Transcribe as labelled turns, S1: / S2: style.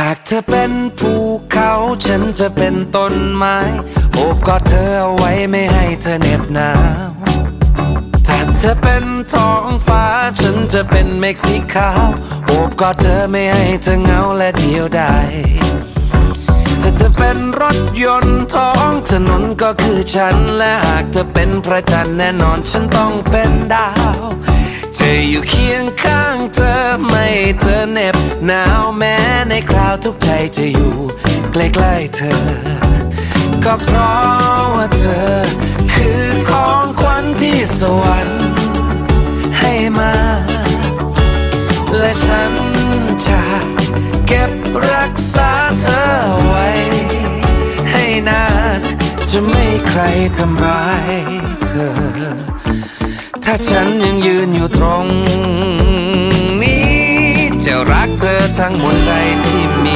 S1: หากเธอเป็นภูเขาฉันจะเป็นต้นไม้โอบกอดเธอเอาไว้ไม่ให้เธอเหน็บหนาวถ้าเธอเป็นท้องฟ้าฉันจะเป็นเมฆสีขาวโอบกอดเธอไม่ให้เธอเหงาและเดียวดายถ้าเธอเป็นรถยนต์ท้องถนนก็คือฉัน และหากเธอเป็นพระจันทร์แน่นอนฉันต้องเป็นดาว จะอยู่เคียงข้าง เธอเหน็บหนาวแม้ในคราวทุกใจจะอยู่ ใกล้ๆเธอ ก็เพราะว่าเธอ คือของขวัญที่สวรรค์ให้มา และฉันจะเก็บรักษาเธอไว้ ให้นานจะไม่ใครทำร้ายเธอ ถ้าฉันยังยืนอยู่ตรง กเธอทั้งหมดใจที่มี